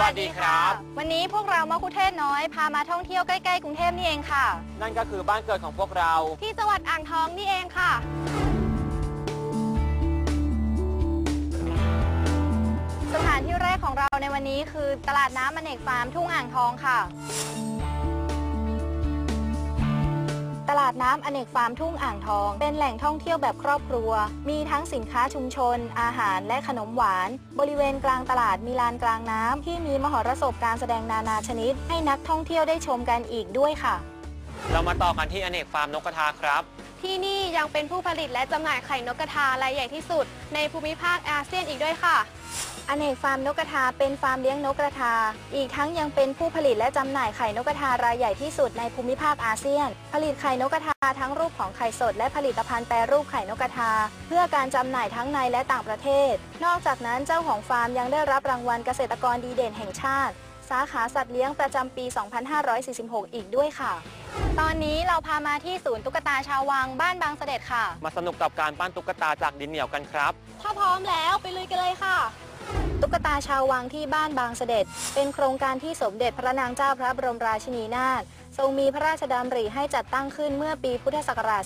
วัสดีครับ วันนี้พวกเรามะคุเทศน้อย พามาท่องเที่ยวใกล้ๆกรุงเทพนี่เองค่ะ นั่นก็คือบ้านเกิดของพวกเรา ที่จังหวัดอ่างทองนี่เองค่ะ สถานที่แรกของเราในวันนี้คือตลาดน้ำอเนกฟาร์มทุ่งอ่างทองค่ะ ดน้ำอเนกฟาร์มทุ่งอ่างทอง เป็นแหล่งท่องเที่ยวแบบครอบครัว มีทั้งสินค้าชุมชน อาหารและขนมหวาน บริเวณกลางตลาดมีลานกลางน้ำที่มีมหรสพการแสดงนานาชนิด ให้นักท่องเที่ยวได้ชมกันอีกด้วยค่ะ เรามาต่อกันที่อเนกฟาร์มนกกระทาครับ ที่นี่ยังเป็นผู้ผลิตและจำหน่ายไข่นกกระทารายใหญ่ที่สุด ในภูมิภาคอาเซียนอีกด้วยค่ะ อเนกฟาร์มนกกระทาเป็นฟาร์มเลี้ยงนกกระทา อีกทั้งยังเป็นผู้ผลิตและจำหน่ายไข่นกกระทารายใหญ่ที่สุดในภูมิภาคอาเซียน ผลิตไข่นกกระทาทั้งรูปของไข่สดและผลิตภัณฑ์แปรรูปไข่นกกระทา เพื่อการจำหน่ายทั้งในและต่างประเทศ นอกจากนั้นเจ้าของฟาร์มยังได้รับรางวัลเกษตรกรดีเด่นแห่งชาติ สาขาสัตว์เลี้ยงประจำปี 2546 อีกด้วยค่ะตอนนี้เราพามาที่ศูนย์ตุ๊กตาชาววังบ้านบางเสด็จค่ะ มาสนุกกับการปั้นตุ๊กตาจากดินเหนียวกันครับ ถ้าพร้อมแล้วไปลุยกันเลยค่ะ ตุ๊กตาชาววังที่บ้านบางเสด็จ เป็นโครงการที่สมเด็จพระนางเจ้าพระบรมราชินีนาถทรงมีพระราชดำริให้จัดตั้งขึ้นเมื่อปีพุทธศักราช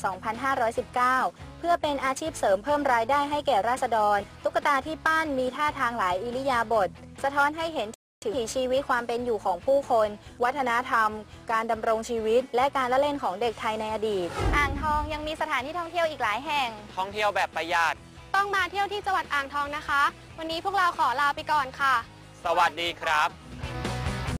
2519 เพื่อเป็นอาชีพเสริมเพิ่มรายได้ให้แก่ราษฎร ตุ๊กตาที่ปั้นมีท่าทางหลายอิริยาบถสะท้อนให้เห็นถึงชีวิตความเป็นอยู่ของผู้คน วัฒนธรรม การดำรงชีวิต และการละเล่นของเด็กไทยในอดีต อ่างทองยังมีสถานที่ท่องเที่ยวอีกหลายแห่ง ท่องเที่ยวแบบประหยัด ต้องมาเที่ยวที่จังหวัดอ่างทองนะคะ วันนี้พวกเราขอลาไปก่อนค่ะ สวัสดีครับ